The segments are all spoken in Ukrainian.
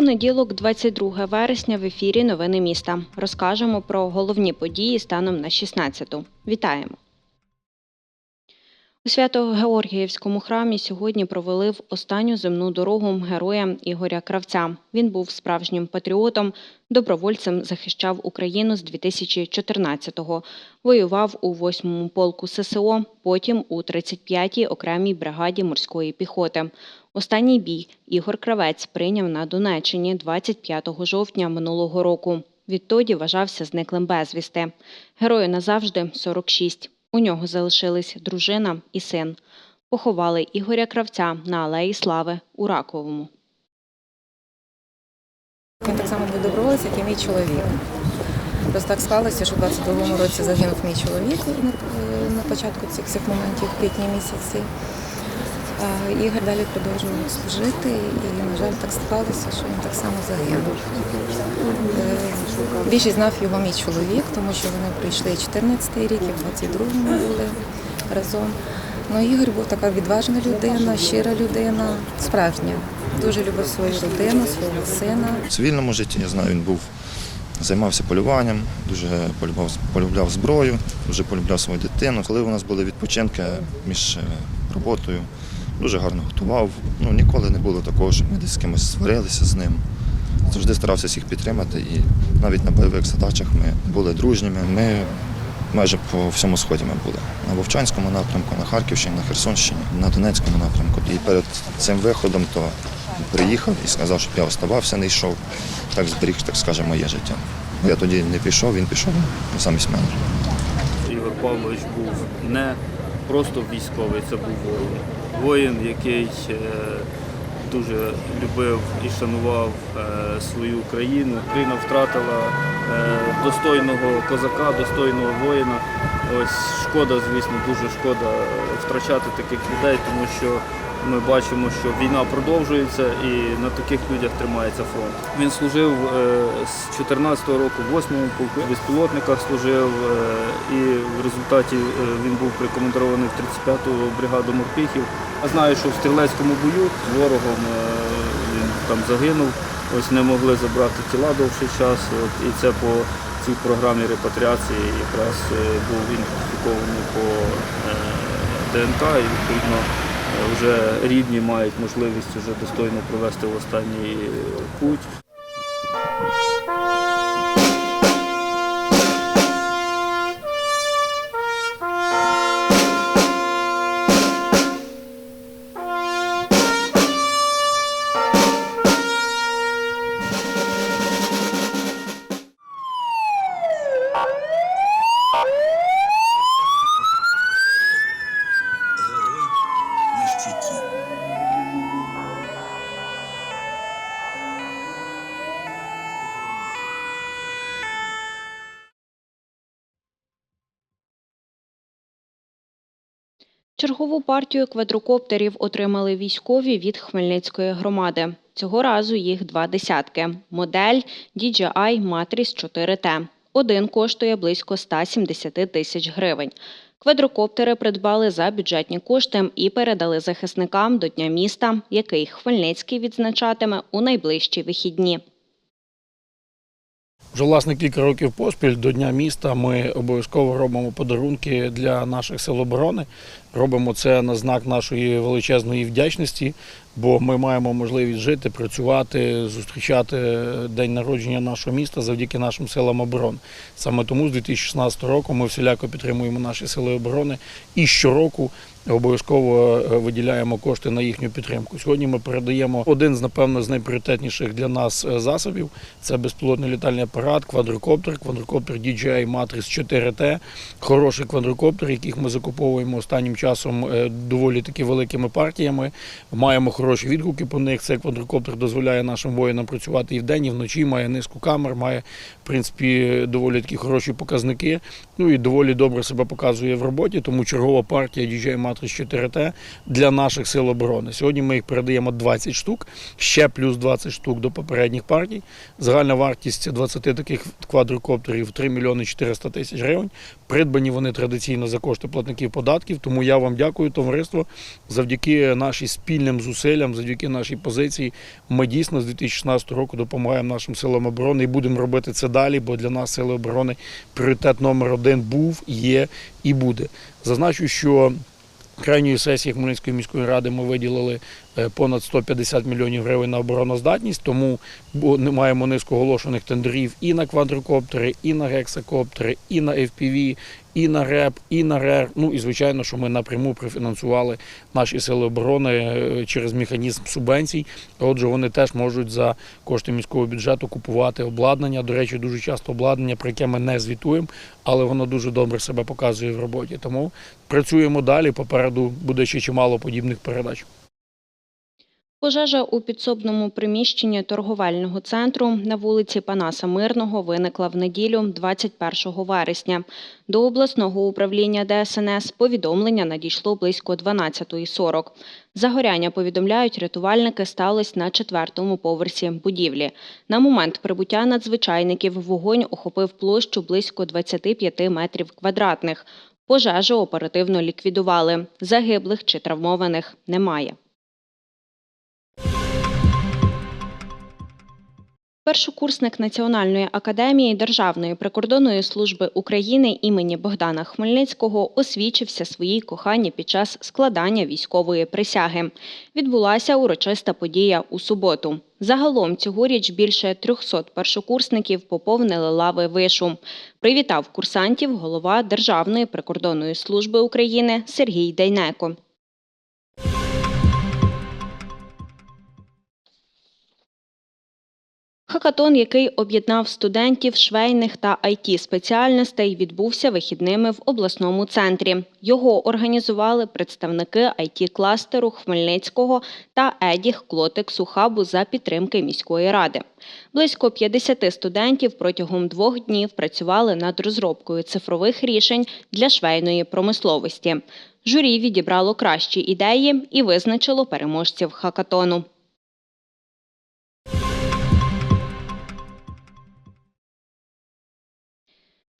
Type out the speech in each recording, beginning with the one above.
Понеділок, 22 вересня, в ефірі Новини міста. Розкажемо про головні події станом на 16-ту. Вітаємо! У Свято-Георгіївському храмі сьогодні провели в останню земну дорогу героя Ігоря Кравця. Він був справжнім патріотом, добровольцем захищав Україну з 2014-го. Воював у 8-му полку ССО, потім у 35-й окремій бригаді морської піхоти. Останній бій Ігор Кравець прийняв на Донеччині 25 жовтня минулого року. Відтоді вважався зниклим безвісти. Герою назавжди 46. У нього залишились дружина і син. Поховали Ігоря Кравця на Алеї Слави у Раковому. Він так само був доброволець, як і мій чоловік. Просто так склалося, що в 22-му році загинув мій чоловік на, е, на початку цих, цих моментів, в квітні місяці. Ігор далі продовжував служити, і, на жаль, так склалося, що він так само загинув. Е, Більшість знав його мій чоловік, тому що вони прийшли 14-й рік, і в 22-му були разом. Ну, Ігор був така відважна людина, щира людина, справжня. Дуже любив свою родину, свого сина. В цивільному житті я знаю, він був займався полюванням, дуже полюбав, полюбляв зброю, дуже полюбляв свою дитину. Коли у нас були відпочинки між е, роботою, дуже гарно готував. Ну, ніколи не було такого, щоб ми десь з кимось сварилися з ним. Завжди старався всіх підтримати і навіть на бойових задачах ми були дружніми. Ми майже по всьому сході ми були. На Вовчанському напрямку, на Харківщині, на Херсонщині, на Донецькому напрямку. І перед цим виходом то приїхав і сказав, щоб я оставався, не йшов. Так зберіг, так скажемо, моє життя. Я тоді не пішов, він пішов замість мене. Ігор Павлович був не просто військовий, це був воїн. Який е, дуже любив і шанував е, свою країну. Україна втратила е, достойного козака, достойного воїна. Ось шкода, звісно, дуже шкода втрачати таких людей, тому що ми бачимо, що війна продовжується і на таких людях тримається фронт. Він служив е, з 14-го року в 8-му полку, безпілотниках служив, е, і в результаті е, він був прикомандирований в 35-ту бригаду морпіхів. Я знаю, що в стрілецькому бою з ворогом він там загинув. Ось не могли забрати тіла довший час. От, і це по цій програмі репатріації якраз був ідентифікований по ДНК і відповідно вже рідні мають можливість вже достойно провести в останній путь. Чергову партію квадрокоптерів отримали військові від Хмельницької громади. Цього разу їх два десятки. Модель DJI Matrix 4T. Один коштує близько 170 тисяч гривень. Квадрокоптери придбали за бюджетні кошти і передали захисникам до Дня міста, який Хмельницький відзначатиме у найближчі вихідні. Вже власне кілька років поспіль до Дня міста ми обов'язково робимо подарунки для наших сил оборони. Робимо це на знак нашої величезної вдячності, бо ми маємо можливість жити, працювати, зустрічати день народження нашого міста завдяки нашим силам оборони. Саме тому з 2016 року ми всіляко підтримуємо наші сили оборони і щороку обов'язково е, виділяємо кошти на їхню підтримку. Сьогодні ми передаємо один з напевно з найпріоритетніших для нас е, засобів. Це безпілотний літальний апарат, квадрокоптер, квадрокоптер DJI Matrix 4T. Хороший квадрокоптер, яких ми закуповуємо останнім часом е, доволі таки великими партіями. Маємо хороші відгуки по них. Цей квадрокоптер дозволяє нашим воїнам працювати і вдень, і вночі. Має низку камер, має в принципі доволі такі хороші показники. Ну і доволі добре себе показує в роботі. Тому чергова партія DJI Matrix 4T для наших сил оборони. Сьогодні ми їх передаємо 20 штук, ще плюс 20 штук до попередніх партій. Загальна вартість 20 таких квадрокоптерів 3 мільйони 400 тисяч гривень. Придбані вони традиційно за кошти платників податків. Тому я вам дякую, товариство. Завдяки нашим спільним зусиллям, завдяки нашій позиції, ми дійсно з 2016 року допомагаємо нашим силам оборони і будемо робити це далі, бо для нас сили оборони пріоритет номер один був, є і буде. Зазначу, що крайньої сесії Хмельницької міської ради ми виділили е, понад 150 мільйонів гривень на обороноздатність, тому маємо низку оголошених тендерів і на квадрокоптери, і на гексакоптери, і на FPV, і на РЕП, і на РЕР. Ну і звичайно, що ми напряму профінансували наші сили оборони е, через механізм субвенцій. Отже, вони теж можуть за кошти міського бюджету купувати обладнання. До речі, дуже часто обладнання, про яке ми не звітуємо, але воно дуже добре себе показує в роботі. Тому працюємо далі. Попереду буде ще чимало подібних передач. Пожежа у підсобному приміщенні торговельного центру на вулиці Панаса Мирного виникла в неділю 21 вересня. До обласного управління ДСНС повідомлення надійшло близько 12.40. Загоряння, повідомляють рятувальники, сталося на четвертому поверсі будівлі. На момент прибуття надзвичайників вогонь охопив площу близько 25 метрів квадратних. Пожежу оперативно ліквідували. Загиблих чи травмованих немає. Першокурсник Національної академії Державної прикордонної служби України імені Богдана Хмельницького освічився своїй коханні під час складання військової присяги. Відбулася урочиста подія у суботу. Загалом цьогоріч більше 300 першокурсників поповнили лави вишу. Привітав курсантів голова Державної прикордонної служби України Сергій Дейнеко. Хакатон, який об'єднав студентів швейних та it спеціальностей, відбувся вихідними в обласному центрі. Його організували представники it кластеру Хмельницького та Едіх Клотексу хабу за підтримки міської ради. Близько 50 студентів протягом двох днів працювали над розробкою цифрових рішень для швейної промисловості. Журі відібрало кращі ідеї і визначило переможців хакатону.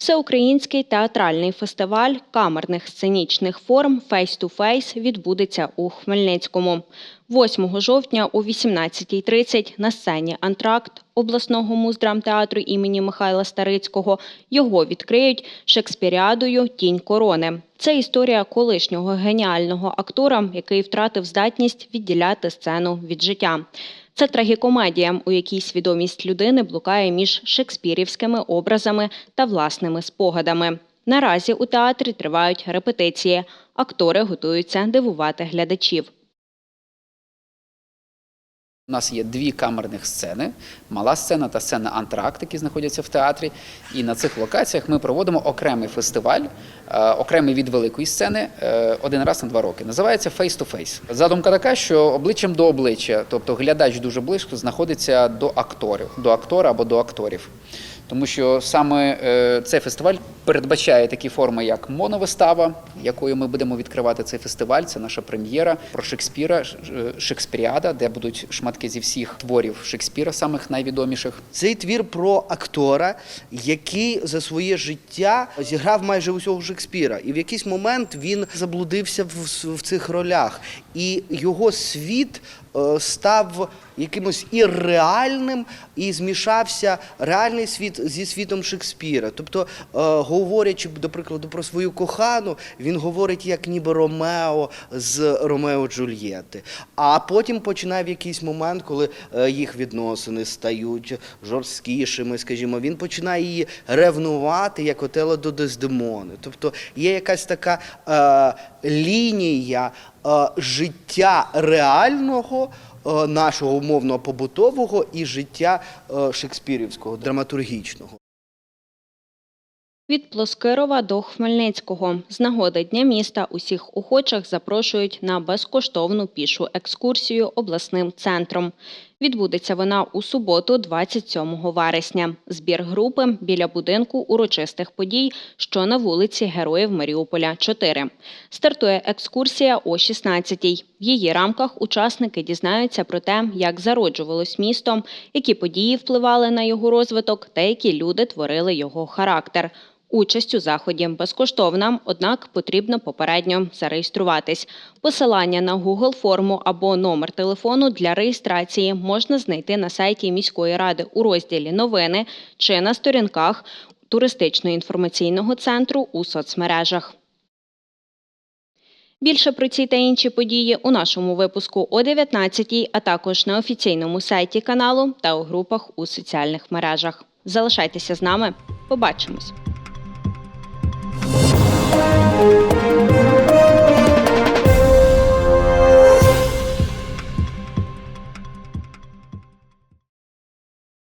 Всеукраїнський театральний фестиваль камерних сценічних форм Face відбудеться у Хмельницькому. 8 жовтня о 18.30 на сцені Антракт обласного муздрамтеатру імені Михайла Старицького його відкриють Шекспіріадою Тінь корони. Це історія колишнього геніального актора, який втратив здатність відділяти сцену від життя. Це трагікомедія, у якій свідомість людини блукає між шекспірівськими образами та власними спогадами. Наразі у театрі тривають репетиції. Актори готуються дивувати глядачів. У нас є дві камерних сцени: мала сцена та сцена антракт, які знаходяться в театрі. І на цих локаціях ми проводимо окремий фестиваль, е, окремий від великої сцени е, один раз на два роки. Називається Face to Face. Задумка така, що обличчям до обличчя, тобто глядач дуже близько знаходиться до акторів, до актора або до акторів. Тому що саме е, цей фестиваль передбачає такі форми, як моновистава, якою ми будемо відкривати цей фестиваль. Це наша прем'єра про Шекспіра, е, Шекспіріада, де будуть шматки зі всіх творів Шекспіра, самих найвідоміших. Цей твір про актора, який за своє життя зіграв майже усього Шекспіра. І в якийсь момент він заблудився в, в цих ролях. І його світ е, став якимось ірреальним і змішався реальний світ зі світом Шекспіра. Тобто, е, говорячи, до прикладу, про свою кохану, він говорить як ніби Ромео з Ромео Джульєти. А потім починає в якийсь момент, коли е, їх відносини стають жорсткішими, скажімо, він починає її ревнувати як отело до Дездемони. Тобто є якась така лінія е, життя реального. е, Нашого умовно побутового і життя е, шекспірівського, драматургічного. Від Плоскирова до Хмельницького з нагоди Дня міста усіх охочих запрошують на безкоштовну пішу екскурсію обласним центром. Відбудеться вона у суботу, 27 вересня. Збір групи біля будинку урочистих подій, що на вулиці Героїв Маріуполя 4. Стартує екскурсія о 16-й. В її рамках учасники дізнаються про те, як зароджувалось місто, які події впливали на його розвиток та які люди творили його характер. Участь у заході безкоштовна, однак потрібно попередньо зареєструватись. Посилання на Google форму або номер телефону для реєстрації можна знайти на сайті міської ради у розділі Новини чи на сторінках туристично-інформаційного центру у соцмережах. Більше про ці та інші події у нашому випуску о 19 а також на офіційному сайті каналу та у групах у соціальних мережах. Залишайтеся з нами. Побачимось! Música